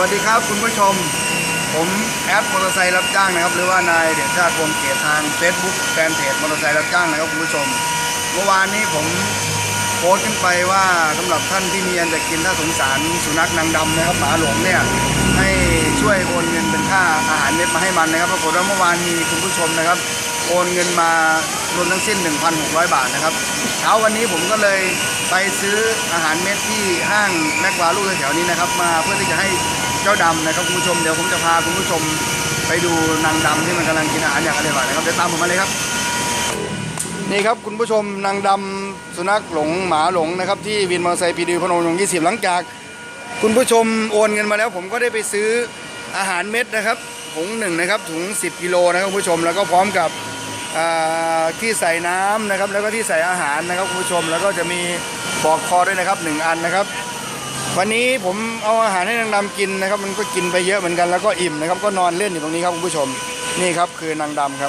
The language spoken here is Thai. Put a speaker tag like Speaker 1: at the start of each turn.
Speaker 1: วัสดีครับคุณผู้ชม ผมแอดมอเตอร์ไซค์รับจ้างนะครับ หรือว่านายเดชชาติวงเกียรติทาง Facebook แฟนเพจมอเตอร์ไซค์รับจ้างนะครับคุณผู้ชม เมื่อวานนี้ผมโพสต์ขึ้นไปว่าสำหรับท่านที่มีอันจะกินถ้าสงสารสุนัขนางดำนะครับหมาหลวงเนี่ยให้ช่วยโอนเงินเป็นค่าอาหารเม็ดมาให้มันนะครับปรากฏว่าเมื่อวานมีคุณผู้ชมนะครับ โอนเงินมารวมทั้งสิ้น 1,600 บาทนะครับเช้าวันนี้ผมก็เลยไปซื้ออาหารเม็ดที่ห้างแมกวาลูกแถวๆนี้นะครับ มาเพื่อที่จะให้ เจ้าดำนะครับคุณผู้ชมเดี๋ยวผมจะพาคุณผู้ชมไปดูนางดำที่มันกำลังกินอาหารอย่างอร่อยนะครับเดี๋ยวตามผมมาเลยครับ นี่ครับคุณผู้ชมนางดำสุนัขหลงหมาหลงนะครับที่วินมอเตอร์ไซค์พีดีพนมยงค์20 หลังจาก คุณผู้ชมโอนเงินมาแล้ว ผมก็ได้ไปซื้ออาหารเม็ดนะครับถุงหนึ่งนะครับถุง 10 กิโลนะครับคุณผู้ชมแล้วก็พร้อมกับที่ใส่น้ำนะครับแล้วก็ที่ใส่อาหารนะครับคุณผู้ชมแล้วก็จะมีปลอกคอด้วยนะครับหนึ่งอันนะครับ วันนี้ผมเอาอาหารให้นางดำกินนะครับ มันก็กินไปเยอะเหมือนกันแล้วก็อิ่มนะครับ ก็นอนเล่นอยู่ตรงนี้ครับคุณผู้ชม นี่ครับคือนางดำครับ